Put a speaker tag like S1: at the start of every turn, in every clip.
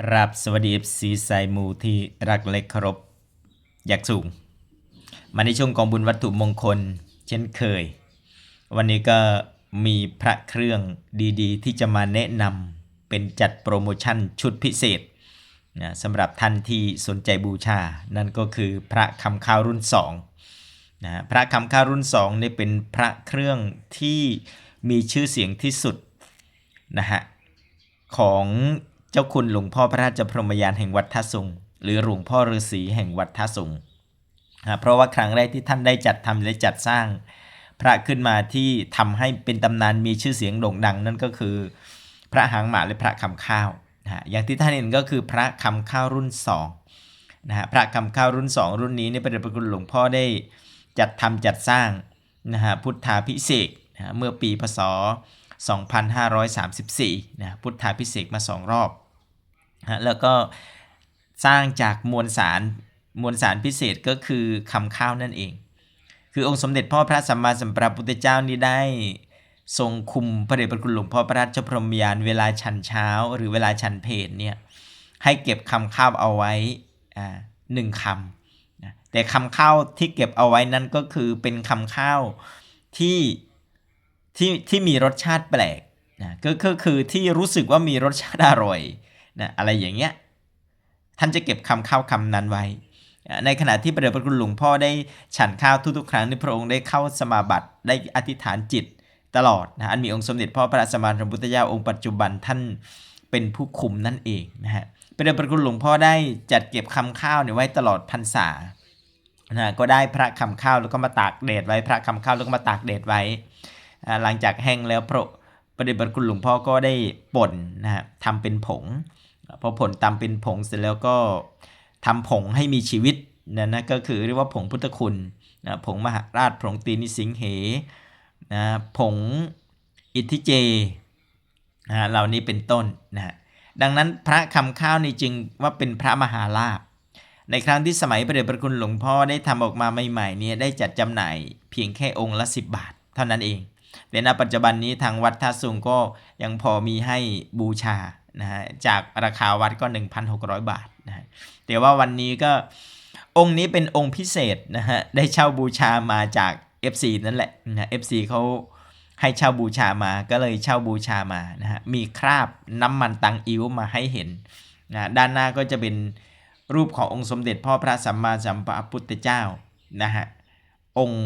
S1: ครับสวัสดีซีไซมูที่รักเล็กเคารพอยากสูง มาในช่วงกองบุญวัตถุมงคล เช่นเคย วันนี้ก็มีพระเครื่องดีๆ ที่จะมาแนะนำเป็นจัดโปรโมชั่นชุดพิเศษนะสำหรับท่านที่สนใจบูชา นั่นก็คือพระคำข้าวรุ่น2นะพระคำข้าวรุ่น2นี่เป็นพระเครื่องที่มีชื่อเสียงที่สุดนะฮะของ เจ้าคุณหลวงพ่อพระราชพรหมยานแห่งวัดท่าสุงหรือหลวงพ่อฤาษีแห่งวัดท่าสุงเพราะว่าครั้งแรกที่ท่านได้จัดทำและจัดสร้าง พระขึ้นมาที่ทำให้เป็นตำนานมีชื่อเสียงโด่งดังนั่นก็คือ พระหางหมาและพระคำข้าวนะอย่างที่ท่านเห็นก็คือพระคำข้าวรุ่น2นะฮะพระคำข้าวรุ่น 2 รุ่นนี้ในประเดชพระคุณหลวงพ่อได้จัดทำจัดสร้างนะฮะพุทธาพิเศษกนะเมื่อปีพศ 2534นะพุทธาพิเศษมาสองรอบนะแล้วก็สร้างจากมวลสารมวลสารพิเศษก็คือคำข้าวนั่นเอง คือองค์สมเด็จพ่อพระสัมมาสัมพุทธเจ้านี่ได้ทรงคุมพระเดชพระคุณหลวงพ่อพระราชพรหมยานเวลาฉันเช้า หรือเวลาฉันเพลเนี่ยให้เก็บคำข้าวเอาไว้อ่าหนึ่งคำแต่คำข้าวที่เก็บเอาไว้นั่นก็คือเป็นคำข้าวที่ ที่ที่มีรสชาติแปลกนะก็ก็คือที่รู้สึกว่ามีรสชาติอร่อยนะอะไรอย่างเงี้ยท่านจะเก็บคำข้าวคำนั้นไว้ ในขณะที่พระเดชพระคุณหลวงพ่อได้ฉันข้าวทุกๆ ครั้งที่พระองค์ได้เข้าสมาบัติได้อธิษฐานจิตตลอดนะอันมีองค์สมเด็จพ่อพระสัมมาสัมพุทธเจ้าองค์ปัจจุบันท่านเป็นผู้คุมนั่นเองนะฮะพระเดชพระคุณหลวงพ่อได้จัดเก็บคำข้าวเนี่ยไว้ตลอดพรรษานะก็ได้พระคำข้าวแล้วก็มาตากแดดไว้พระคำข้าวแล้วก็มาตากแดดไว้ หลังจากแห้งแล้วพระประเดชพระคุณหลวงพ่อก็ได้ป่นนะฮะทำเป็นผงพอผลตำเป็นผงเสร็จแล้วก็ทำผงให้มีชีวิตนะนะก็คือเรียกว่าผงพุทธคุณนะผงมหาราชผงตีนิสิงเหนะผงอิทธิเจนะเหล่านี้เป็นต้นนะฮะดังนั้นพระคำข้าวนี่จึงว่าเป็นพระมหาลาภในครั้งที่สมัยพระเดชพระคุณหลวงพ่อได้ทำออกมาใหม่ๆเนี่ยได้จัดจำหน่ายเพียงแค่องค์ละ 10 บาท เท่านั้นเอง แต่ณปัจจุบันนี้ทางวัดท่าสุงก็ยังพอมีให้บูชานะฮะจากราคาวัดก็ 1,600 บาทนะฮะแต่ว่าวันนี้ก็องค์นี้เป็นองค์พิเศษนะฮะได้เช่าบูชามาจาก FC นั่นแหละนะ FC เขาให้เช่าบูชามาก็เลยเช่าบูชามานะฮะมีคราบน้ำมันตังอิ้วมาให้เห็นนะด้านหน้าก็จะเป็นรูปขององค์สมเด็จพ่อพระสัมมาสัมพุทธเจ้านะฮะองค์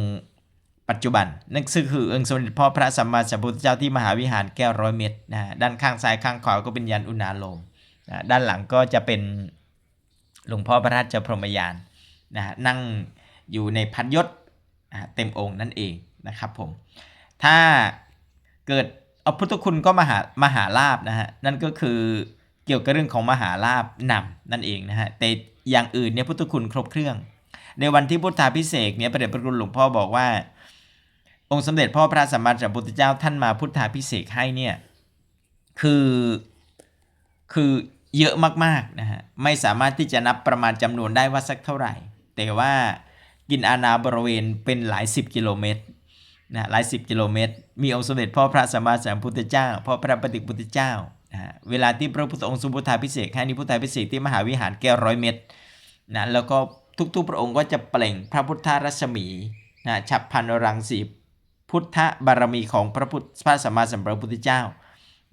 S1: ปัจจุบัน นั่นคือองค์สมเด็จพ่อพระสัมมาสัมพุทธเจ้าที่มหาวิหารแก้วร้อยเม็ดนะฮะด้านข้างซ้ายข้างขวาก็เป็นยันอุณาโลมนะด้านหลังก็จะเป็นหลวงพ่อพระราชพรหมยานนะฮะนั่งอยู่ในพัดยศนะเต็มองค์นั่นเองนะครับผม ถ้าเกิดเอาพุทธคุณก็มหามหาลาบนะฮะนั่นก็คือเกี่ยวกับเรื่องของมหาลาบนำนั่นเองนะฮะแต่อย่างอื่นเนี่ยพุทธคุณครบเครื่อง ในวันที่พุทธาพิเศษเนี่ยพระเดชพระคุณหลวงพ่อบอกว่า องค์สมเด็จพ่อพระสัมมาสัมพุทธเจ้าท่านมาพุทธาพิเศษให้เนี่ยคือคือเยอะมากๆนะฮะไม่สามารถที่จะนับประมาณจำนวนได้ว่าสักเท่าไหร่ แต่ว่ากินอาณาบริเวณเป็นหลายสิบกิโลเมตรนะหลายสิบกิโลเมตร มีองค์สมเด็จพ่อพระสัมมาสัมพุทธเจ้าพ่อพระปฏิพุทธเจ้านะเวลาที่พระพุทธองค์ทรงพุทธาพิเศษให้นิพุทธาพิเศษที่มหาวิหารแก้ร้อยเมตรนะแล้วก็ทุกๆพระองค์ก็จะเปล่งพระพุทธรัศมีนะฉับพันรังสี พุทธบารมีของพระพุทธพระสัมมาสัมพุทธเจ้า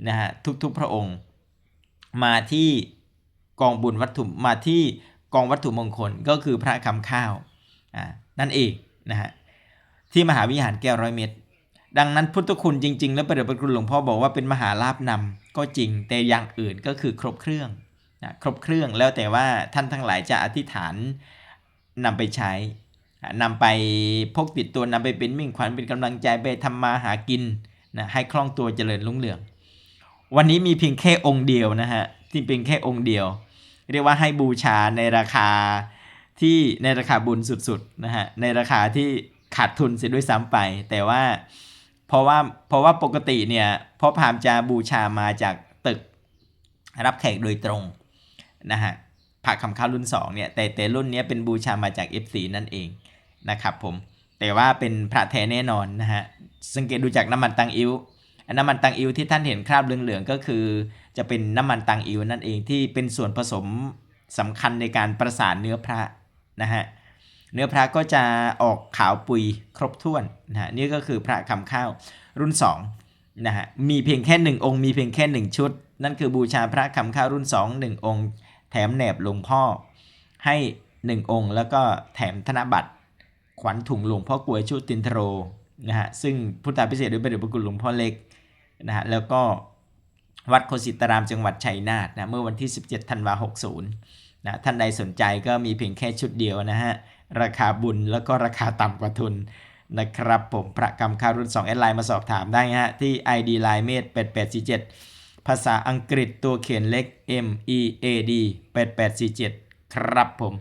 S1: นะฮะทุกๆพระองค์ มาที่กองบุญวัตถุมาที่กองวัตถุมงคลก็คือพระคำข้าวอ่านั่นเองนะฮะที่มหาวิหารแก้วร้อยเม็ดดังนั้นพุทธคุณจริง ๆ แล้วประเดชพระคุณหลวงพ่อบอกว่าเป็นมหาลาภนำก็จริงแต่อย่างอื่นก็คือครบเครื่องนะครบเครื่องแล้วแต่ว่าท่านทั้งหลายจะอธิษฐานนำไปใช้ นำไปพกติดตัวนำไปเป็นมิ่งขวัญเป็นกำลังใจไปทำมาหากินนะให้คล่องตัวเจริญรุ่งเรือง วันนี้มีเพียงแค่องค์เดียวนะฮะที่เป็นแค่องค์เดียว เรียกว่าให้บูชาในราคาที่ในราคาบุญสุดๆนะฮะในราคาที่ขาดทุนเสียด้วยซ้ำไป แต่ว่าเพราะว่าเพราะว่าปกติเนี่ยพ่อพามจะบูชามาจากตึกรับแขกโดยตรงนะฮะผักคำข้าวรุ่น2เนี่ยแต่แต่รุ่นนี้เป็นบูชามาจาก F4 นั่นเอง นะครับผมแต่ว่าเป็นพระแท้แน่นอนนะฮะสังเกตดูจากน้ำมันตังอิวน้ำมันตังอิวที่ท่านเห็นคราบเหลืองๆก็คือ จะเป็นน้ำมันตังอิวนั่นเองที่เป็นส่วนผสมสำคัญในการประสานเนื้อพระนะฮะเนื้อพระก็จะออกขาวปุยครบถ้วนนะฮะนี่ก็คือพระคำข้าวรุ่น2นะฮะมีเพียงแค่ 1 องค์มีเพียงแค่ 1 ชุด นั่นคือบูชาพระคำข้าวรุ่น 2 1 องค์ แถมแหนบหลวงพ่อให้ 1 องค์ แล้วก็แถมธนบัตร ขวัญถุงหลวงพ่อกวยชุตินทโรนะฮะซึ่งพุทธาพิเศษด้วยพระเดชพระคุณหลวงพ่อเล็กนะฮะแล้วก็วัดโคสิตรามจังหวัดชัยนาทนะเมื่อวันที่ 17ธันวา60นะท่านใดสนใจก็มีเพียงแค่ชุดเดียวนะฮะราคาบุญแล้วก็ราคาต่ำกว่าทุนนะครับผมประกรรมคารุ่น2แอดไลน์มาสอบถามได้ฮะที่ ID Line เมด8847 ภาษาอังกฤษตัวเขียนเล็ก M E A D 8847 ครับผม